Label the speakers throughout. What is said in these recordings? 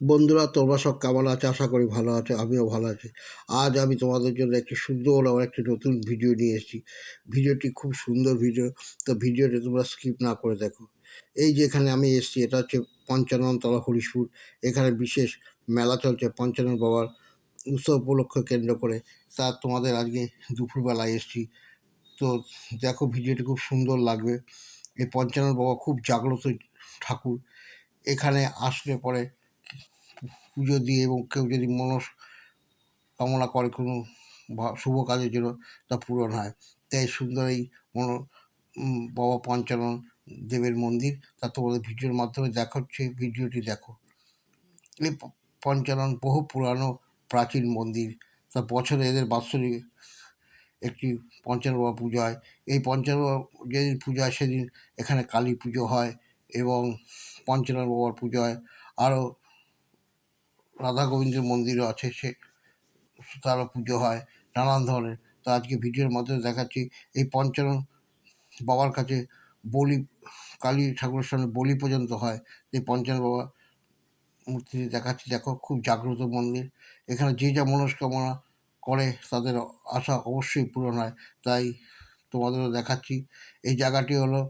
Speaker 1: বন্ধুরা, তোমরা সব কেমন আছে? আশা করি ভালো আছে, আমিও ভালো আছি। আজ আমি তোমাদের জন্য একটি সুন্দর আবার একটি নতুন ভিডিও নিয়ে এসেছি। ভিডিওটি খুব সুন্দর ভিডিও, তো ভিডিওটি তোমরা স্কিপ না করে দেখো। এই যে এখানে আমি এসেছি, এটা হচ্ছে পঞ্চাননতলা হরিশপুর। এখানে বিশেষ মেলা চলছে পঞ্চানন বাবার উৎসব উপলক্ষ কেন্দ্র করে। তা তোমাদের আজকে দুপুরবেলায় এসেছি। তো দেখো, ভিডিওটি খুব সুন্দর লাগবে। এই পঞ্চানন বাবা খুব জাগ্রত ঠাকুর। এখানে আসলে পরে পুজো দিয়ে এবং কেউ যদি মনস কামনা করে কোনো শুভ কাজের জন্য তা পূরণ হয়। তাই সুন্দর এই মনো বাবা পঞ্চানন দেবের মন্দির, তা তোমাদের ভিডিওর মাধ্যমে দেখাচ্ছে, ভিডিওটি দেখো। এই পঞ্চানন বহু পুরানো প্রাচীন মন্দির, তা বছরে এদের বাৎসরিক একটি পঞ্চানন বাবা পুজো হয়। এই পঞ্চানন বাবা যেদিন পুজো হয় সেদিন এখানে কালী পুজো হয় এবং পঞ্চানন বাবার পুজো হয়। আরও রাধা গোবিন্দের মন্দিরও আছে, সে তারও পুজো হয়, নানান ধরনের। তো আজকে ভিডিওর মাধ্যমে দেখাচ্ছি, এই পঞ্চানন বাবার কাছে বলি, কালী ঠাকুরের সামনে বলি পর্যন্ত হয়। এই পঞ্চানন বাবা মূর্তিটি দেখাচ্ছি, দেখো, খুব জাগ্রত মন্দির। এখানে যে যা মনস্কামনা করে তাদের আশা অবশ্যই পূরণ হয়। তাই তোমাদেরও দেখাচ্ছি। এই জায়গাটি হলো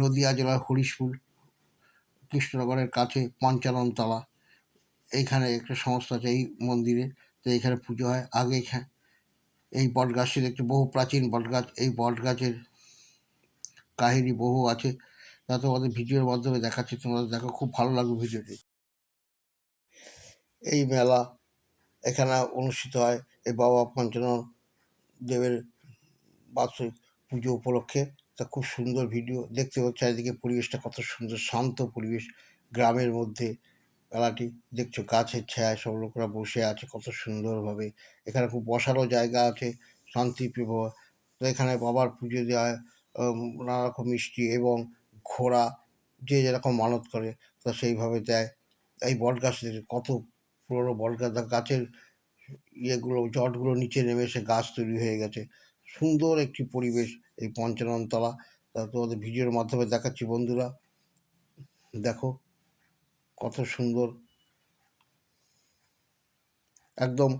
Speaker 1: নদিয়া জেলার হরিশপুর, কৃষ্ণনগরের কাছে পঞ্চাননতলা এইখানে একটা সংস্থা আছে, এই মন্দিরে তো এইখানে পুজো হয়। আগে এই বট গাছটি দেখতে বহু প্রাচীন বট গাছ এই বট গাছের কাহিনী বহু আছে। তা তোমাদের ভিডিওর মাধ্যমে দেখাচ্ছি তোমাদের দেখো, খুব ভালো লাগবে ভিডিওটি। এই মেলা এখানে অনুষ্ঠিত হয়, এই বাবা পঞ্চানন দেবের বাৎসরিক পুজো উপলক্ষে। তা খুব সুন্দর ভিডিও, দেখতে পাচ্ছ চারিদিকে পরিবেশটা কত সুন্দর, শান্ত পরিবেশ। গ্রামের মধ্যে মেলাটি দেখছ গাছের ছায়ায় সব লোকরা বসে আছে কত সুন্দরভাবে। এখানে খুব বসারও জায়গা আছে শান্তিপ্রিয় তো এখানে বাবার পুজো দেওয়া হয় উম, নানা রকম মিষ্টি এবং ঘোড়া যে যেরকম মানত করে তা সেইভাবে দেয়। এই বট গাছের কত পুরোনো বট গাছ গাছের ইয়েগুলো জটগুলো নিচে নেমে এসে গাছ তৈরি হয়ে গেছে। সুন্দর একটি পরিবেশ এই পঞ্চাননতলা। তা তোমাদের ভিডিওর মাধ্যমে দেখাচ্ছি বন্ধুরা। দেখো কত সুন্দর। একদম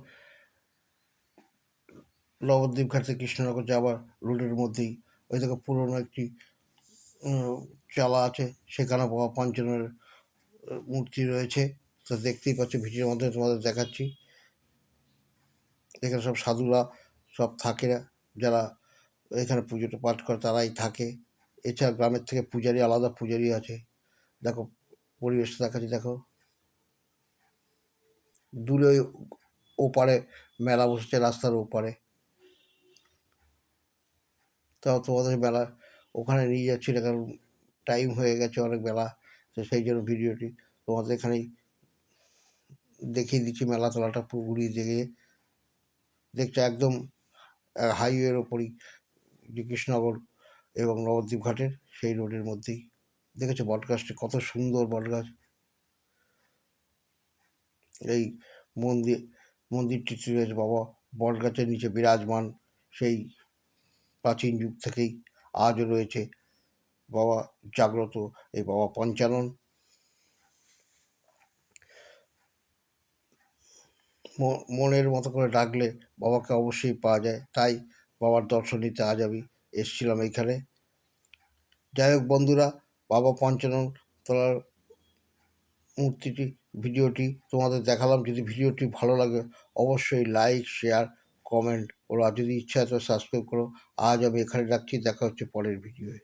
Speaker 1: নবদ্বীপ ঘাট থেকে কৃষ্ণনগর যাওয়ার রোডের মধ্যেই। ওই দেখো পুরনো একটি চালা আছে সেখানে বাবা পঞ্চাননের আহ, মূর্তি রয়েছে। তো দেখতেই পাচ্ছ ভিডিওর মাধ্যমে তোমাদের দেখাচ্ছি। এখানে সব সাধুরা সব থাকে যারা এখানে পুজোটা পাঠ করে তারাই থাকে। এছাড়া গ্রামের থেকে পূজারি আলাদা পূজারি আছে। দেখো পরিবেশটা দেখাচ্ছি, দেখো। দূরে ওপারে মেলা বসেছে, রাস্তার ওপারে। তাও তোমাদের মেলা ওখানে নিয়ে যাচ্ছি না কারণ টাইম হয়ে গেছে অনেক বেলা, তো সেই জন্য ভিডিওটি তোমাদের এখানেই দেখিয়ে দিচ্ছি, মেলা তলাটা ঘুরিয়ে দেখে। দেখছ একদম হাইওয়ের ওপরই যে কৃষ্ণনগর এবং নবদ্বীপ ঘাটের সেই রোডের মধ্যেই। দেখেছ বটগাছটি কত সুন্দর বটগাছ? এই মন্দির, মন্দিরটি রয়েছে বাবা বটগাছের নিচে বিরাজমান, সেই প্রাচীন যুগ থেকেই আজও রয়েছে। বাবা জাগ্রত, এই বাবা পঞ্চানন। মনের মতো করে ডাকলে বাবাকে অবশ্যই পাওয়া যায়, তাই বাবার দর্শন নিতে আজ আমি এসেছিলাম এইখানে। যাই হোক বন্ধুরা বাবা পঞ্চানন তোলার মূর্তিটি, ভিডিওটি তোমাদের দেখালাম। যদি ভিডিওটি ভালো লাগে, অবশ্যই লাইক শেয়ার কমেন্ট ওরা যদি ইচ্ছা তো সাবস্ক্রাইব করো। আজ আমি এখানে রাখছি। দেখা হচ্ছে পরের ভিডিওয়ে